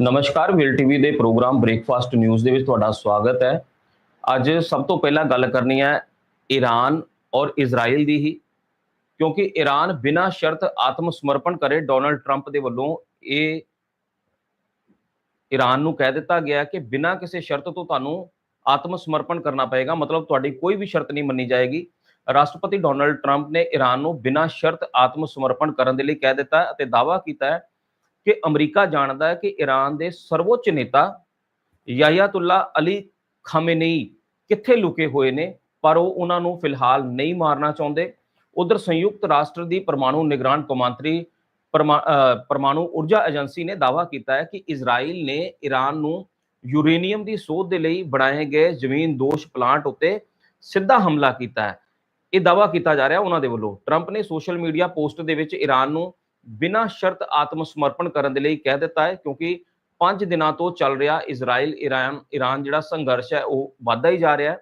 ਨਮਸਕਾਰ will TV ਦੇ programme breakfast news ਦੇ ਵਿੱਚ ਤੁਹਾਡਾ ਸਵਾਗਤ ਹੈ। ਅੱਜ ਸਭ ਤੋਂ ਪਹਿਲਾਂ ਗੱਲ ਕਰਨੀ ਹੈ ਈਰਾਨ ਔਰ ਇਜ਼ਰਾਈਲ ਦੀ ਹੀ, ਕਿਉਂਕਿ ਈਰਾਨ ਬਿਨਾਂ ਸ਼ਰਤ ਆਤਮ ਸਮਰਪਣ ਕਰੇ ਡੋਨਲਡ ਟਰੰਪ ਦੇ ਵੱਲੋਂ ਇਹ ਈਰਾਨ ਨੂੰ ਕਹਿ ਦਿੱਤਾ ਗਿਆ ਕਿ ਬਿਨਾਂ ਕਿਸੇ ਸ਼ਰਤ ਤੋਂ ਤੁਹਾਨੂੰ ਆਤਮ ਸਮਰਪਣ ਕਰਨਾ ਪਏਗਾ। ਮਤਲਬ ਤੁਹਾਡੀ ਕੋਈ ਵੀ ਸ਼ਰਤ ਨਹੀਂ ਮੰਨੀ ਜਾਏਗੀ। ਰਾਸ਼ਟਰਪਤੀ ਡੋਨਲਡ ਟਰੰਪ ਨੇ ਈਰਾਨ ਨੂੰ ਬਿਨਾਂ ਸ਼ਰਤ ਆਤਮ ਸਮਰਪਣ ਕਰਨ ਦੇ ਲਈ ਕਹਿ ਦਿੱਤਾ ਅਤੇ ਦਾਅਵਾ ਕੀਤਾ ਹੈ ਕਿ ਅਮਰੀਕਾ ਜਾਣਦਾ ਹੈ ਕਿ ਈਰਾਨ ਦੇ ਸਰਵੋੱਚ ਨੇਤਾ ਯਾਹਿਆਤੁੱਲਾ ਅਲੀ ਖਾਮੇਨਈ ਕਿੱਥੇ ਲੁਕੇ ਹੋਏ ਨੇ, ਪਰ ਉਹ ਉਹਨਾਂ ਨੂੰ ਫਿਲਹਾਲ ਨਹੀਂ ਮਾਰਨਾ ਚਾਹੁੰਦੇ। ਉਧਰ ਸੰਯੁਕਤ ਰਾਸ਼ਟਰ ਦੀ ਪਰਮਾਣੂ ਨਿਗਰਾਨ ਕੌਮਾਂਤਰੀ ਪਰਮਾ- ਪਰਮਾਣੂ ਊਰਜਾ ਏਜੰਸੀ ਨੇ ਦਾਅਵਾ ਕੀਤਾ ਹੈ ਕਿ ਇਜ਼ਰਾਈਲ ਨੇ ਈਰਾਨ ਨੂੰ ਯੂਰੇਨੀਅਮ ਦੀ ਸੋਧ ਦੇ ਲਈ ਬਣਾਏ ਗਏ ਜ਼ਮੀਨ ਦੋਸ਼ ਪਲਾਂਟ ਉੱਤੇ ਸਿੱਧਾ ਹਮਲਾ ਕੀਤਾ ਹੈ। ਇਹ ਦਾਅਵਾ ਕੀਤਾ ਜਾ ਰਿਹਾ ਉਹਨਾਂ ਦੇ ਵੱਲੋਂ। ਟਰੰਪ ਨੇ ਸੋਸ਼ਲ ਮੀਡੀਆ ਪੋਸਟ ਦੇ ਵਿੱਚ ਈਰਾਨ ਨੂੰ ਬਿਨਾਂ ਸ਼ਰਤ ਆਤਮ ਸਮਰਪਣ ਕਰਨ ਦੇ ਲਈ ਕਹਿ ਦਿੱਤਾ ਹੈ, ਕਿਉਂਕਿ 5 ਦਿਨਾਂ ਤੋਂ ਚੱਲ ਰਿਹਾ ਇਜ਼ਰਾਈਲ ਈਰਾਨ ਈਰਾਨ ਜਿਹੜਾ ਸੰਘਰਸ਼ ਹੈ, ਉਹ ਵੱਧਦਾ ਹੀ ਜਾ ਰਿਹਾ ਹੈ।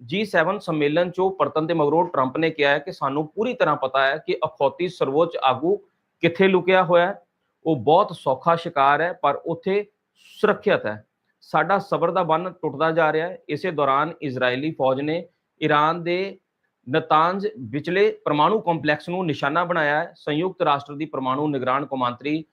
G7 ਸੰਮੇਲਨ ਚੋਂ ਪਰਤਨ ਦੇ ਮਗਰੋਂ ਟਰੰਪ ਨੇ ਕਿਹਾ ਹੈ ਕਿ ਸਾਨੂੰ ਪੂਰੀ ਤਰ੍ਹਾਂ ਪਤਾ ਹੈ ਕਿ ਅਖੌਤੀ ਸਰਵੋੱਚ ਆਗੂ ਕਿੱਥੇ ਲੁਕਿਆ ਹੋਇਆ ਹੈ। ਉਹ ਬਹੁਤ ਸੌਖਾ ਸ਼ਿਕਾਰ ਹੈ, ਪਰ ਉੱਥੇ ਸੁਰੱਖਿਅਤ ਹੈ। ਸਾਡਾ ਸਬਰ ਦਾ ਬੰਨ ਟੁੱਟਦਾ ਜਾ ਰਿਹਾ ਹੈ। ਇਸੇ ਦੌਰਾਨ ਇਜ਼ਰਾਈਲੀ ਫੌਜ ਨੇ ਈਰਾਨ ਦੇ ਨਤਾਂਜ ਵਿਚਲੇ ਪਰਮਾਣੂ ਕੰਪਲੈਕਸ ਨੂੰ ਨਿਸ਼ਾਨਾ ਬਣਾਇਆ ਹੈ। ਸੰਯੁਕਤ ਰਾਸ਼ਟਰ ਦੀ ਪਰਮਾਣੂ ਨਿਗਰਾਨ ਕੌਮਾਂਤਰੀ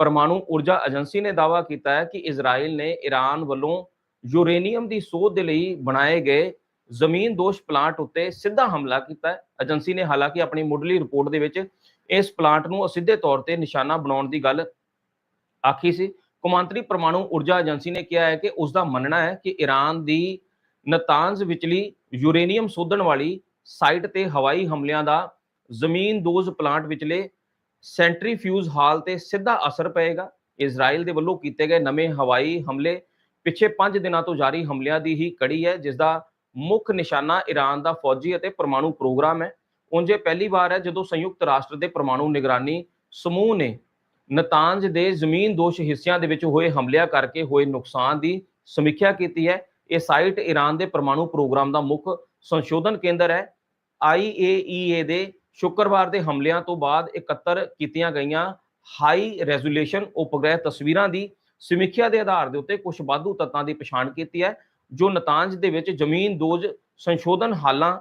ਪਰਮਾਣੂ ਊਰਜਾ ਏਜੰਸੀ ਨੇ ਦਾਅਵਾ ਕੀਤਾ ਹੈ ਕਿ ਇਜ਼ਰਾਈਲ ਨੇ ਈਰਾਨ ਵੱਲੋਂ ਯੂਰੇਨੀਅਮ ਦੀ ਸੋਧ ਦੇ ਲਈ ਬਣਾਏ ਗਏ ਜ਼ਮੀਨ ਦੋਸ਼ ਪਲਾਂਟ ਉੱਤੇ ਸਿੱਧਾ ਹਮਲਾ ਕੀਤਾ ਹੈ। ਏਜੰਸੀ ਨੇ ਹਾਲਾਂਕਿ ਆਪਣੀ ਮੁੱਢਲੀ ਰਿਪੋਰਟ ਦੇ ਵਿੱਚ ਇਸ ਪਲਾਂਟ ਨੂੰ ਅਸਿੱਧੇ ਤੌਰ ਤੇ ਨਿਸ਼ਾਨਾ ਬਣਾਉਣ ਦੀ ਗੱਲ ਆਖੀ ਸੀ। ਕੌਮਾਂਤਰੀ ਪਰਮਾਣੂ ਊਰਜਾ ਏਜੰਸੀ ਨੇ ਕਿਹਾ ਹੈ ਕਿ ਉਸ ਦਾ ਮੰਨਣਾ ਹੈ ਕਿ ਈਰਾਨ ਦੀ ਨਤਾਂਜ਼ ਵਿਚਲੀ ਯੂਰੇਨੀਅਮ ਸੋਧਣ ਵਾਲੀ ਸਾਈਟ ਤੇ ਹਵਾਈ ਹਮਲਿਆਂ ਦਾ ਜ਼ਮੀਨ ਦੋਜ਼ ਪਲਾਂਟ ਵਿਚਲੇ ਸੈਂਟਰੀਫਿਊਜ਼ ਹਾਲ ਤੇ ਸਿੱਧਾ ਅਸਰ ਪਏਗਾ। ਇਜ਼ਰਾਈਲ ਦੇ ਵੱਲੋਂ ਕੀਤੇ ਗਏ ਨਵੇਂ ਹਵਾਈ ਹਮਲੇ ਪਿਛੇ 5 ਦਿਨਾਂ ਤੋਂ ਜਾਰੀ ਹਮਲਿਆਂ ਦੀ ਹੀ ਕੜੀ ਹੈ ਜਿਸ ਦਾ ਮੁੱਖ ਨਿਸ਼ਾਨਾ ਈਰਾਨ ਦਾ ਫੌਜੀ ਅਤੇ ਪਰਮਾਣੂ ਪ੍ਰੋਗਰਾਮ ਹੈ। ਉਂਝੇ ਪਹਿਲੀ ਵਾਰ ਹੈ ਜਦੋਂ ਸੰਯੁਕਤ ਰਾਸ਼ਟਰ ਦੇ ਪਰਮਾਣੂ ਨਿਗਰਾਨੀ ਸਮੂਹ ਨੇ ਨਤਾਂਜ ਦੇ ਜ਼ਮੀਨ ਦੋਸ਼ ਹਿੱਸਿਆਂ ਦੇ ਵਿੱਚ ਹੋਏ ਹਮਲਿਆਂ ਕਰਕੇ ਹੋਏ ਨੁਕਸਾਨ ਦੀ ਸਮੀਖਿਆ ਕੀਤੀ ਹੈ। ਇਹ ਸਾਈਟ ਈਰਾਨ ਦੇ ਪਰਮਾਣੂ ਪ੍ਰੋਗਰਾਮ ਦਾ ਮੁੱਖ ਸੰਸ਼ੋਧਨ ਕੇਂਦਰ ਹੈ। IAEA ਦੇ ਸ਼ੁੱਕਰਵਾਰ ਦੇ ਹਮਲਿਆਂ ਤੋਂ ਬਾਅਦ ਇਕੱਤਰ ਕੀਤੀਆਂ ਗਈਆਂ ਹਾਈ ਰੈਜ਼ੋਲੂਸ਼ਨ ਉਪਗ੍ਰਹਿ ਤਸਵੀਰਾਂ ਦੀ ਸਮੀਖਿਆ ਦੇ ਆਧਾਰ ਦੇ ਉੱਤੇ ਕੁਝ ਵਾਧੂ ਤੱਤਾਂ ਦੀ ਪਛਾਣ ਕੀਤੀ ਹੈ, ਜੋ ਨਤਾਂਜ ਦੇ ਵਿੱਚ ਜ਼ਮੀਨ ਦੋਜ ਸੰਸ਼ੋਧਨ ਹਾਲਾਂ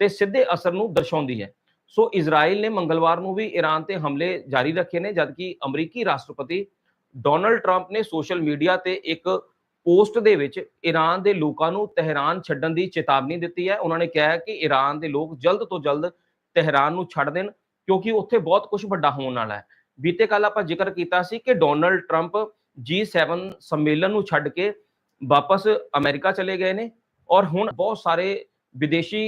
ਤੇ ਸਿੱਧੇ ਅਸਰ ਨੂੰ ਦਰਸਾਉਂਦੀ ਹੈ। ਸੋ ਇਜ਼ਰਾਈਲ ਨੇ ਮੰਗਲਵਾਰ ਨੂੰ ਵੀ ਈਰਾਨ ਤੇ ਹਮਲੇ ਜਾਰੀ ਰੱਖੇ ਨੇ, ਜਦਕਿ ਅਮਰੀਕੀ ਰਾਸ਼ਟਰਪਤੀ ਡੋਨਲਡ ਟਰੰਪ ਨੇ ਸੋਸ਼ਲ ਮੀਡੀਆ ਤੇ ਇੱਕ ਪੋਸਟ ਦੇ ਵਿੱਚ ਈਰਾਨ ਦੇ ਲੋਕਾਂ ਨੂੰ ਤਹਿਰਾਨ ਛੱਡਣ ਦੀ ਚੇਤਾਵਨੀ ਦਿੱਤੀ ਹੈ। ਉਹਨਾਂ ਨੇ ਕਿਹਾ ਹੈ ਕਿ ਈਰਾਨ ਦੇ ਲੋਕ ਜਲਦ ਤੋਂ ਜਲਦ ਤਹਿਰਾਨ ਨੂੰ ਛੱਡ ਦੇਣ, ਕਿਉਂਕਿ ਉੱਥੇ ਬਹੁਤ ਕੁਝ ਵੱਡਾ ਹੋਣ ਵਾਲਾ ਹੈ। ਬੀਤੇ ਕੱਲ ਆਪਾਂ ਜ਼ਿਕਰ ਕੀਤਾ ਸੀ ਕਿ ਡੋਨਲਡ ਟਰੰਪ G7 ਸੰਮੇਲਨ ਨੂੰ ਛੱਡ ਕੇ ਵਾਪਸ ਅਮਰੀਕਾ ਚਲੇ ਗਏ ਨੇ ਔਰ ਹੁਣ ਬਹੁਤ ਸਾਰੇ ਵਿਦੇਸ਼ੀ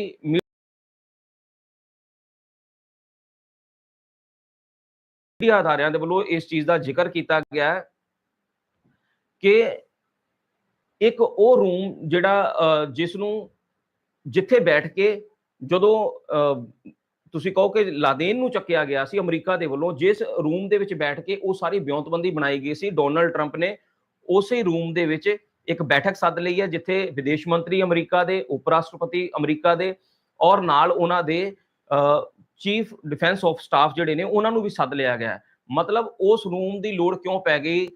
ਮੀਡੀਆ ਅਦਾਰਿਆਂ ਦੇ ਵੱਲੋਂ ਇਸ ਚੀਜ਼ ਦਾ ਜ਼ਿਕਰ ਕੀਤਾ ਗਿਆ ਹੈ ਕਿ ਇੱਕ ਉਹ ਰੂਮ ਜਿਹੜਾ ਅਹ, ਜਿਸ ਨੂੰ ਜਿੱਥੇ ਬੈਠ ਕੇ ਜਦੋਂ ਅਹ, ਤੁਸੀਂ ਕਹੋ ਕਿ ਲਾਦੇਨ ਨੂੰ ਚੱਕਿਆ ਗਿਆ ਸੀ ਅਮਰੀਕਾ ਦੇ ਵੱਲੋਂ ਜਿਸ ਰੂਮ ਦੇ ਵਿੱਚ ਬੈਠ ਕੇ ਉਹ ਸਾਰੀ ਬਿਉਂਤਬੰਦੀ ਬਣਾਈ ਗਈ ਸੀ ਡੋਨਲਡ ਟਰੰਪ ਨੇ ਉਸੇ ਰੂਮ ਦੇ ਵਿੱਚ ਇੱਕ ਬੈਠਕ ਸੱਦ ਲਈ ਹੈ ਜਿੱਥੇ ਵਿਦੇਸ਼ ਮੰਤਰੀ ਅਮਰੀਕਾ ਦੇ ਉਪ ਰਾਸ਼ਟਰਪਤੀ ਅਮਰੀਕਾ ਦੇ ਔਰ ਨਾਲ ਉਹਨਾਂ ਦੇ ਚੀਫ ਡਿਫੈਂਸ ਆਫ ਸਟਾਫ ਜਿਹੜੇ ਨੇ ਉਹਨਾਂ ਨੂੰ ਵੀ ਸੱਦ ਲਿਆ ਗਿਆ ਮਤਲਬ ਉਸ ਰੂਮ ਦੀ ਲੋੜ ਕਿਉਂ ਪੈ ਗਈ?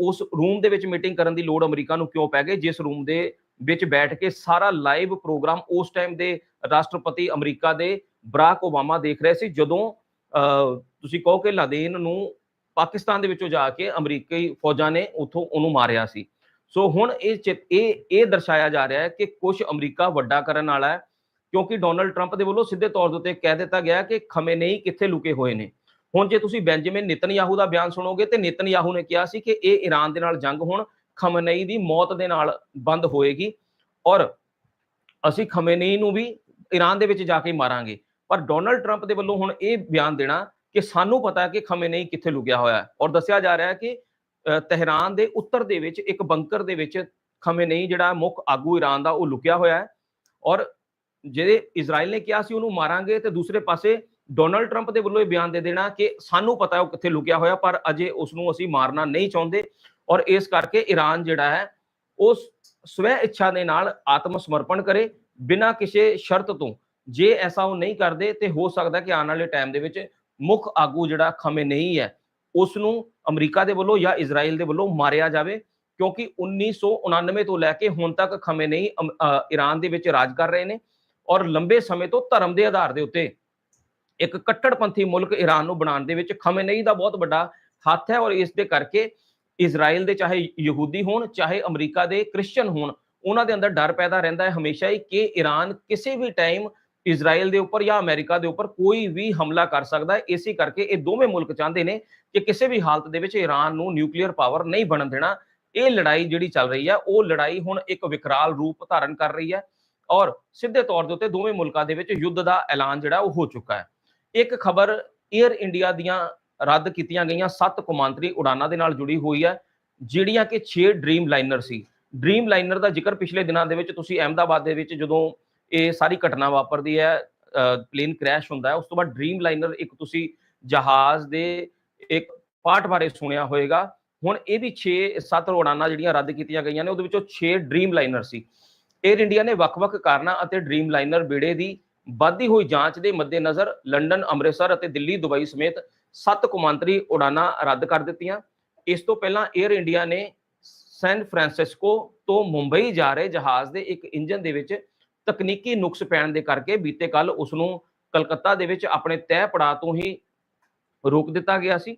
ਉਸ ਰੂਮ ਦੇ ਵਿੱਚ ਮੀਟਿੰਗ ਕਰਨ ਦੀ ਲੋੜ ਅਮਰੀਕਾ ਨੂੰ ਕਿਉਂ ਪੈ ਗਈ? ਜਿਸ ਰੂਮ ਦੇ ਵਿੱਚ ਬੈਠ ਕੇ ਸਾਰਾ ਲਾਈਵ ਪ੍ਰੋਗਰਾਮ ਉਸ ਟਾਈਮ ਦੇ ਰਾਸ਼ਟਰਪਤੀ ਅਮਰੀਕਾ ਦੇ ਬਰਾਕ ਓਬਾਮਾ ਦੇਖ ਰਹੇ ਸੀ ਜਦੋਂ ਅਹ, ਤੁਸੀਂ ਕਹੋ ਕਿ ਲਾਦੇਨ ਨੂੰ ਪਾਕਿਸਤਾਨ ਦੇ ਵਿੱਚੋਂ ਜਾ ਕੇ ਅਮਰੀਕੀ ਫੌਜਾਂ ਨੇ ਉੱਥੋਂ ਉਹਨੂੰ ਮਾਰਿਆ ਸੀ। ਸੋ ਹੁਣ ਇਹ ਚਿਤ- ਇਹ ਇਹ ਦਰਸਾਇਆ ਜਾ ਰਿਹਾ ਹੈ ਕਿ ਕੁਝ ਅਮਰੀਕਾ ਵੱਡਾ ਕਰਨ ਵਾਲਾ ਹੈ ਕਿਉਂਕਿ ਡੋਨਲਡ ਟਰੰਪ ਦੇ ਵੱਲੋਂ ਸਿੱਧੇ ਤੌਰ ਦੇ ਉੱਤੇ ਕਹਿ ਦਿੱਤਾ ਗਿਆ ਕਿ ਖਮੇਨਈ ਕਿੱਥੇ ਲੁਕੇ ਹੋਏ ਨੇ। ਹੁਣ ਜੇ ਤੁਸੀਂ ਬੈਂਜਾਮਿਨ ਨਿਤਨਯਾਹੂ ਦਾ ਬਿਆਨ ਸੁਣੋਗੇ ਤੇ ਨਿਤਨਯਾਹੂ ਨੇ ਕਿਹਾ ਸੀ ਕਿ ਇਹ ਈਰਾਨ ਦੇ ਨਾਲ ਜੰਗ ਹੁਣ, ਖਮੇਨਈ ਦੀ ਮੌਤ ਦੇ ਨਾਲ ਬੰਦ ਹੋਏਗੀ ਔਰ ਅਸੀਂ ਖਮੇਨਈ ਨੂੰ ਵੀ ਈਰਾਨ ਦੇ ਵਿੱਚ ਜਾ ਕੇ ਮਾਰਾਂਗੇ। ਪਰ ਡੋਨਲਡ ਟਰੰਪ ਦੇ ਵੱਲੋਂ ਹੁਣ ਇਹ ਬਿਆਨ ਦੇਣਾ ਕਿ ਸਾਨੂੰ ਪਤਾ ਹੈ ਕਿ ਖਮੇਨਈ ਕਿੱਥੇ ਲੁਕਿਆ ਹੋਇਆ ਹੈ ਔਰ ਦੱਸਿਆ ਜਾ ਰਿਹਾ ਹੈ ਕਿ ਤਹਿਰਾਨ ਦੇ ਉੱਤਰ ਦੇ ਵਿੱਚ ਇੱਕ ਬੰਕਰ ਦੇ ਵਿੱਚ ਖਮੇਨਈ ਜਿਹੜਾ ਮੁੱਖ ਆਗੂ ਈਰਾਨ ਦਾ ਉਹ ਲੁਕਿਆ ਹੋਇਆ ਹੈ ਔਰ ਜਿਹੜੇ ਇਜ਼ਰਾਈਲ ਨੇ ਕਿਹਾ ਸੀ ਉਹਨੂੰ ਮਾਰਾਂਗੇ ਤੇ ਦੂਸਰੇ ਪਾਸੇ ਡੋਨਲਡ ਟਰੰਪ ਦੇ ਵੱਲੋਂ ਇਹ ਬਿਆਨ ਦੇ ਦੇਣਾ ਕਿ ਸਾਨੂੰ ਪਤਾ ਉਹ ਕਿੱਥੇ ਲੁਕਿਆ ਹੋਇਆ, ਪਰ ਅਜੇ ਉਸ ਨੂੰ ਅਸੀਂ ਮਾਰਨਾ ਨਹੀਂ ਚਾਹੁੰਦੇ। ਔਰ ਇਸ ਕਰਕੇ ਈਰਾਨ ਜਿਹੜਾ ਹੈ ਉਸ ਸਵੈ ਇੱਛਾ ਦੇ ਨਾਲ ਆਤਮ ਸਮਰਪਣ ਕਰੇ, ਬਿਨਾਂ ਕਿਸੇ ਸ਼ਰਤ ਤੋਂ। ਜੇ ਐਸਾ ਉਹ ਨਹੀਂ ਕਰਦੇ, ਤੇ ਹੋ ਸਕਦਾ ਕਿ ਆਉਣ ਵਾਲੇ ਟਾਈਮ ਦੇ ਵਿੱਚ ਮੁੱਖ ਆਗੂ ਜਿਹੜਾ ਖਮੇ ਨਹੀਂ ਹੈ ਉਸ ਨੂੰ ਅਮਰੀਕਾ ਦੇ ਵੱਲੋਂ ਜਾਂ ਇਜ਼ਰਾਈਲ ਦੇ ਵੱਲੋਂ ਮਾਰਿਆ ਜਾਵੇ, ਕਿਉਂਕਿ 1999 ਤੋਂ ਲੈ ਕੇ ਹੁਣ ਤੱਕ ਖਮੇ ਨਹੀਂ ਈਰਾਨ ਦੇ ਵਿੱਚ ਰਾਜ ਕਰ ਰਹੇ ਨੇ। ਔਰ ਲੰਬੇ ਸਮੇਂ ਤੋਂ ਧਰਮ ਦੇ ਆਧਾਰ ਦੇ ਉੱਤੇ ਇੱਕ ਕੱਟੜਪੰਥੀ ਮੁਲਕ ਈਰਾਨ ਨੂੰ ਬਣਾਉਣ ਦੇ ਵਿੱਚ ਖਮੇਨਈ ਦਾ ਬਹੁਤ ਵੱਡਾ ਹੱਥ ਹੈ ਔਰ ਇਸ ਦੇ ਕਰਕੇ ਇਜ਼ਰਾਈਲ ਦੇ ਚਾਹੇ ਯਹੂਦੀ ਹੋਣ, ਚਾਹੇ ਅਮਰੀਕਾ ਦੇ ਕ੍ਰਿਸਚੀਅਨ ਹੋਣ, ਉਹਨਾਂ ਦੇ ਅੰਦਰ ਡਰ ਪੈਦਾ ਰਹਿੰਦਾ ਹੈ ਹਮੇਸ਼ਾ ਹੀ ਕਿ ਈਰਾਨ ਕਿਸੇ ਵੀ ਟਾਈਮ ਇਜ਼ਰਾਈਲ ਦੇ ਉੱਪਰ ਜਾਂ ਅਮਰੀਕਾ ਦੇ ਉੱਪਰ ਕੋਈ ਵੀ ਹਮਲਾ ਕਰ ਸਕਦਾ ਹੈ। ਇਸੇ ਕਰਕੇ ਇਹ ਦੋਵੇਂ ਮੁਲਕ ਚਾਹੁੰਦੇ ਨੇ ਕਿ ਕਿਸੇ ਵੀ ਹਾਲਤ ਦੇ ਵਿੱਚ ਈਰਾਨ ਨੂੰ ਨਿਊਕਲੀਅਰ ਪਾਵਰ ਨਹੀਂ ਬਣਨ ਦੇਣਾ। ਇਹ ਲੜਾਈ ਜਿਹੜੀ ਚੱਲ ਰਹੀ ਹੈ ਉਹ ਲੜਾਈ ਹੁਣ ਇੱਕ ਵਿਕਰਾਲ ਰੂਪ ਧਾਰਨ ਕਰ ਰਹੀ ਹੈ ਔਰ ਸਿੱਧੇ ਤੌਰ ਦੇ ਉੱਤੇ ਦੋਵੇਂ ਮੁਲਕਾਂ ਦੇ ਵਿੱਚ ਯੁੱਧ ਦਾ ਐਲਾਨ ਜਿਹੜਾ ਉਹ ਹੋ ਚੁੱਕਾ ਹੈ। ਇੱਕ ਖਬਰ 에ਅਰ ਇੰਡੀਆ ਦੀਆਂ ਰੱਦ ਕੀਤੀਆਂ ਗਈਆਂ। ਸੱਤ ਕੌਮਾਂਤਰੀ ਉਡਾਨਾਂ ਦੇ ਨਾਲ ਜੁੜੀ ਹੋਈ ਹੈ, ਜਿਹੜੀਆਂ ਕਿ 6 ਡ੍ਰੀਮ ਲਾਈਨਰ ਸੀ। ਡ੍ਰੀਮ ਲਾਈਨਰ ਦਾ ਜ਼ਿਕਰ ਪਿਛਲੇ ਦਿਨਾਂ ਦੇ ਵਿੱਚ ਤੁਸੀਂ ਅਹਿਮਦਾਬਾਦ ਦੇ ਵਿੱਚ ਜਦੋਂ ਇਹ ਸਾਰੀ ਘਟਨਾ ਵਾਪਰਦੀ ਹੈ ਪਲੇਨ ਕ੍ਰੈਸ਼ ਹੁੰਦਾ ਹੈ, ਉਸ ਤੋਂ ਬਾਅਦ ਡ੍ਰੀਮ ਲਾਈਨਰ ਇੱਕ ਤੁਸੀਂ ਜਹਾਜ਼ ਦੇ ਇੱਕ ਪਾਰਟ ਬਾਰੇ ਸੁਣਿਆ ਹੋਵੇਗਾ ਹੁਣ ਇਹ ਵੀ 6 7 ਉਡਾਨਾਂ ਜਿਹੜੀਆਂ ਰੱਦ ਕੀਤੀਆਂ ਗਈਆਂ ਨੇ, ਉਹਦੇ ਵਿੱਚੋਂ 6 ਡ੍ਰੀਮ ਲਾਈਨਰ ਸੀ। 에ਅਰ ਇੰਡੀਆ ਨੇ ਵੱਖ-ਵੱਖ ਕਾਰਨਾਂ ਅਤੇ ਡ੍ਰੀਮ ਲਾਈਨਰ ਬੇੜੇ ਦੀ ਵੱਧਦੀ ਹੋਈ ਜਾਂਚ ਦੇ ਮੱਦੇਨਜ਼ਰ ਲੰਡਨ, ਅੰਮ੍ਰਿਤਸਰ ਅਤੇ ਦਿੱਲੀ, ਦੁਬਈ ਸਮੇਤ ਸੱਤ ਕੌਮਾਂਤਰੀ ਉਡਾਨਾਂ ਰੱਦ ਕਰ ਦਿੱਤੀਆਂ। ਇਸ ਤੋਂ ਪਹਿਲਾਂ 에ਅਰ ਇੰਡੀਆ ਨੇ ਸੈਨ ਫਰਾਂਸਿਸਕੋ ਤੋਂ ਮੁੰਬਈ ਜਾ ਰਹੇ ਜਹਾਜ਼ ਦੇ ਇੱਕ ਇੰਜਨ ਦੇ ਵਿੱਚ ਤਕਨੀਕੀ ਨੁਕਸ ਪੈਣ ਦੇ ਕਰਕੇ ਬੀਤੇ ਕੱਲ ਉਸ ਨੂੰ ਕਲਕੱਤਾ ਦੇ ਵਿੱਚ ਆਪਣੇ ਤੈਅ ਪੜਾਅ ਤੋਂ ਹੀ ਰੋਕ ਦਿੱਤਾ ਗਿਆ ਸੀ।